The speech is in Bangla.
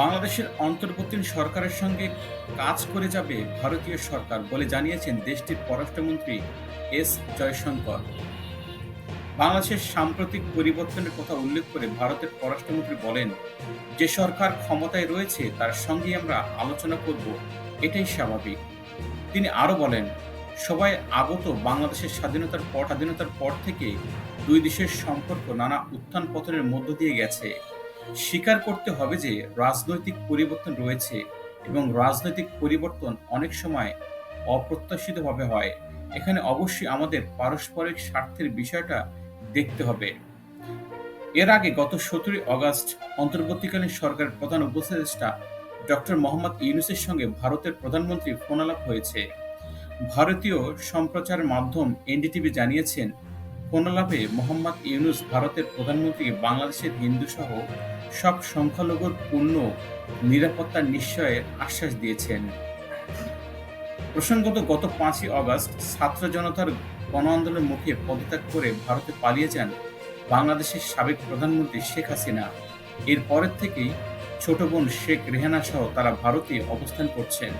বাংলাদেশের অন্তর্বর্তীন সরকারের সঙ্গে কাজ করে যাবে ভারতীয় সরকার বলে জানিয়েছেন দেশটির পররাষ্ট্রমন্ত্রী এস জয়শঙ্কর। বাংলাদেশের সাম্প্রতিক পরিবর্তনের কথা উল্লেখ করে ভারতের পররাষ্ট্রমন্ত্রী বলেন, যে সরকার ক্ষমতায় রয়েছে, তার সঙ্গে আমরা আলোচনা করব। এটাই স্বাভাবিক। তিনি আরও বলেন, সবাই আগত বাংলাদেশের স্বাধীনতার পর স্বাধীনতার পর থেকে দুই দেশের সম্পর্ক নানা উত্থান পতনের মধ্য দিয়ে গেছে। স্বীকার করতে হবে যে রাজনৈতিক পরিবর্তন রয়েছে এবং রাজনৈতিক পরিবর্তন অনেক সময় অপ্রত্যাশিতভাবে হয়। এখানে অবশ্যই আমাদের পারস্পরিক স্বার্থের বিষয়টা দেখতে হবে। এর আগে গত সতেরোই অগস্ট অন্তর্বর্তীকালীন সরকারের প্রধান উপদেষ্টা ডক্টর মোহাম্মদ ইউনুসের সঙ্গে ভারতের প্রধানমন্ত্রী ফোনালাপ হয়েছে। ভারতীয় সম্প্রচার মাধ্যম এনডিটিভি জানিয়েছেন ফোনালাপে মোহাম্মদ ইউনুস ভারতের প্রধানমন্ত্রীকে বাংলাদেশের হিন্দু সহ সব সংখ্যালঘুর পূর্ণ নিরাপত্তার নিশ্চয়ের আশ্বাস দিয়েছেন। প্রসঙ্গত গত পাঁচই অগস্ট ছাত্র জনতার গণ আন্দোলনের মুখে পদত্যাগ করে ভারতে পালিয়ে যান বাংলাদেশের সাবেক প্রধানমন্ত্রী শেখ হাসিনা। এর পরের থেকেই ছোট বোন শেখ রেহানা সহ তারা ভারতে অবস্থান করছেন।